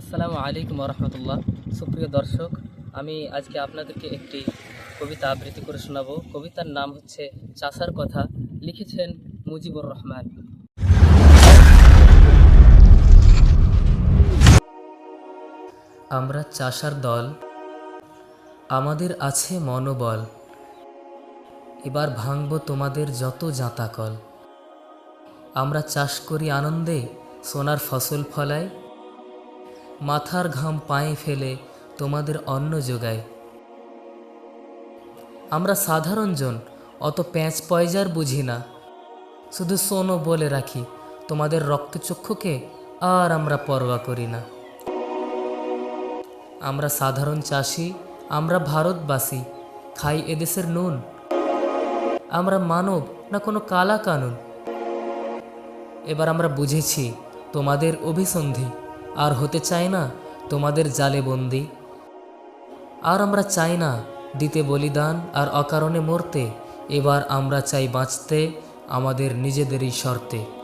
আসসালামু আলাইকুম রহমতুল্লাহ সুপ্রিয় দর্শক, আমি আজকে আপনাদেরকে একটি কবিতা আবৃত্তি করে শোনাবো। কবিতার নাম হচ্ছে চাষার কথা, লিখেছেন মুজিবুর রহমান। আমরা চাষার দল, আমাদের আছে মনোবল। এবার ভাঙব তোমাদের যত জাঁতাকল। আমরা চাষ করি আনন্দে, সোনার ফসল ফলাই মাথার ঘাম পায়ে ফেলে তোমাদের অন্ন যোগাই আমরা সাধারণ জন, অত প্যাঁচ পয়জার বুঝি না। শুধু সোনো বলে রাখি, তোমাদের রক্তচক্ষুকে আর আমরা পরোয়া করি না। আমরা সাধারণ চাষি, আমরা ভারতবাসী, খাই এদেশের নুন। আমরা মানব না কোনো কালা কানুন এবার আমরা বুঝেছি তোমাদের অভিসন্ধি। আর হতে চাই না তোমাদের জালে বন্দি। আর আমরা চাই না দিতে বলিদান আর অকারণে মরতে, এবার আমরা চাই বাঁচতে আমাদের নিজেদেরই শর্তে।